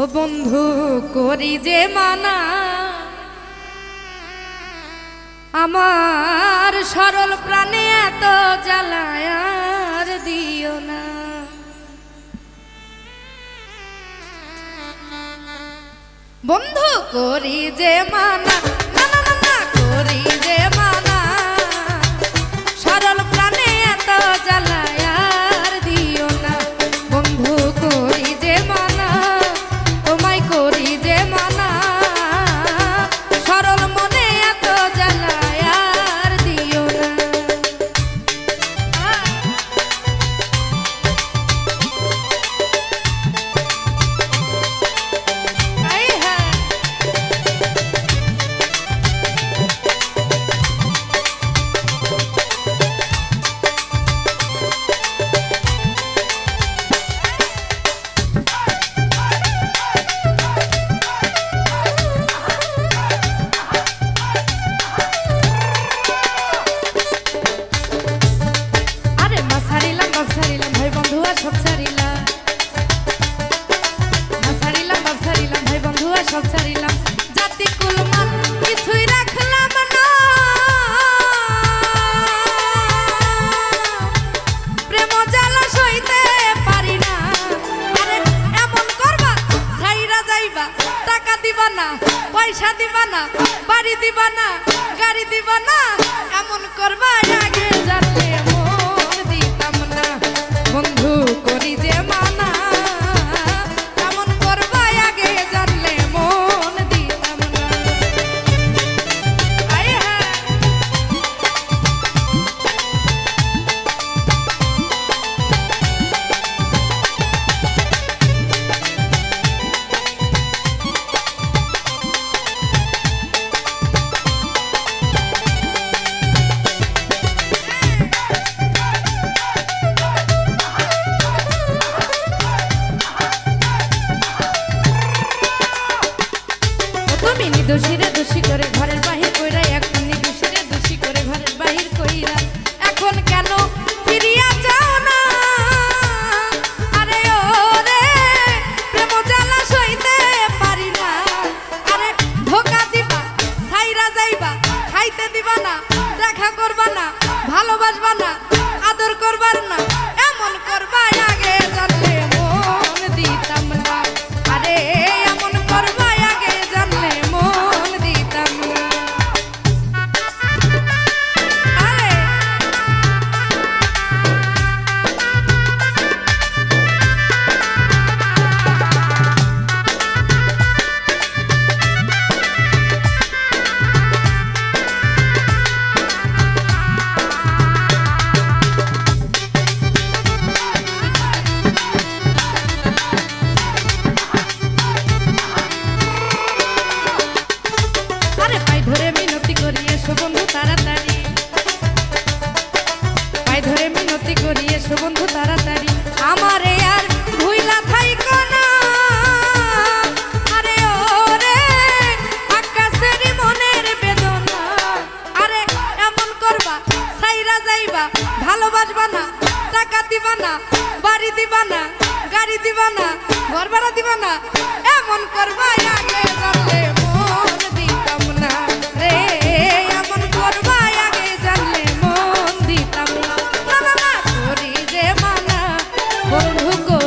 ও বন্ধু, করি যে মানা। আমার সরল প্রাণে এত জ্বালায়ার দিও না। বন্ধু, করি যে মানা। পয়সা দিবা না বাড়ি দিবা না গাড়ি দিবা না এমন করবা আগে জানলে এসো বন্ধু, তাড়াতাড়ি। আমারে আর ভুইলা থাইকো না। আরে ওরে, আকাশের মনের বেদনা। আরে এমন করবা সাইরা যাইবা, ভালোবাসবা না, টাকা দিবা না, বাড়ি দিবা না, গাড়ি দিবা না ঘর ভাড়া দিবা না, এমন করবা আগে। বন্ধু গো।